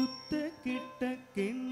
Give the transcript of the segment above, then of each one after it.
കുത്ത കിട്ട കിണ്ണ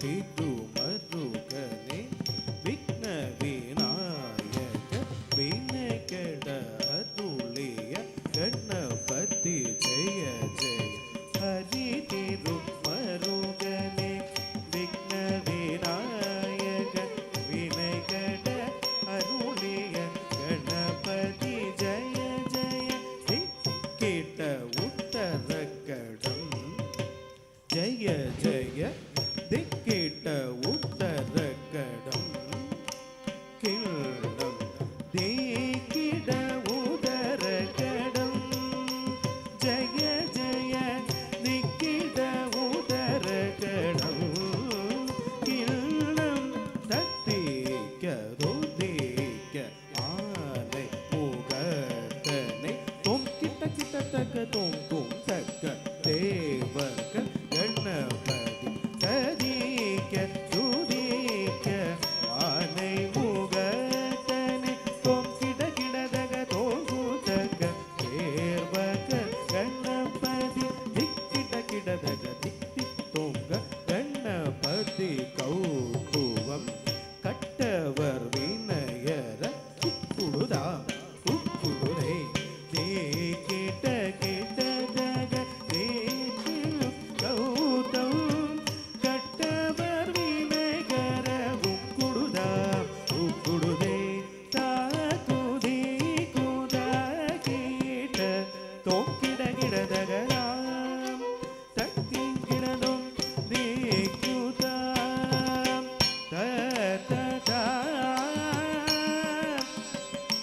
ती तू தக்க தூங்கும் தக்க தேவர்கள் கண்ணபதி சதிக்க சுதிக்க ஆனை முகத்தனை தோம் கிட கிடதக தோங்கும் தக்க தேவக கண்ணபதி திக் கிட கிடதக திக் திக் தோங்க கண்ணபதி கௌ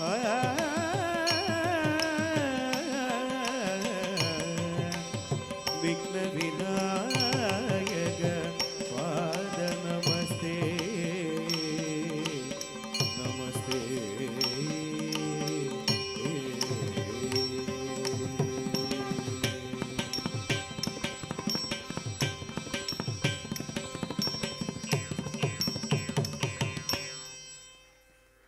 Oh, yeah.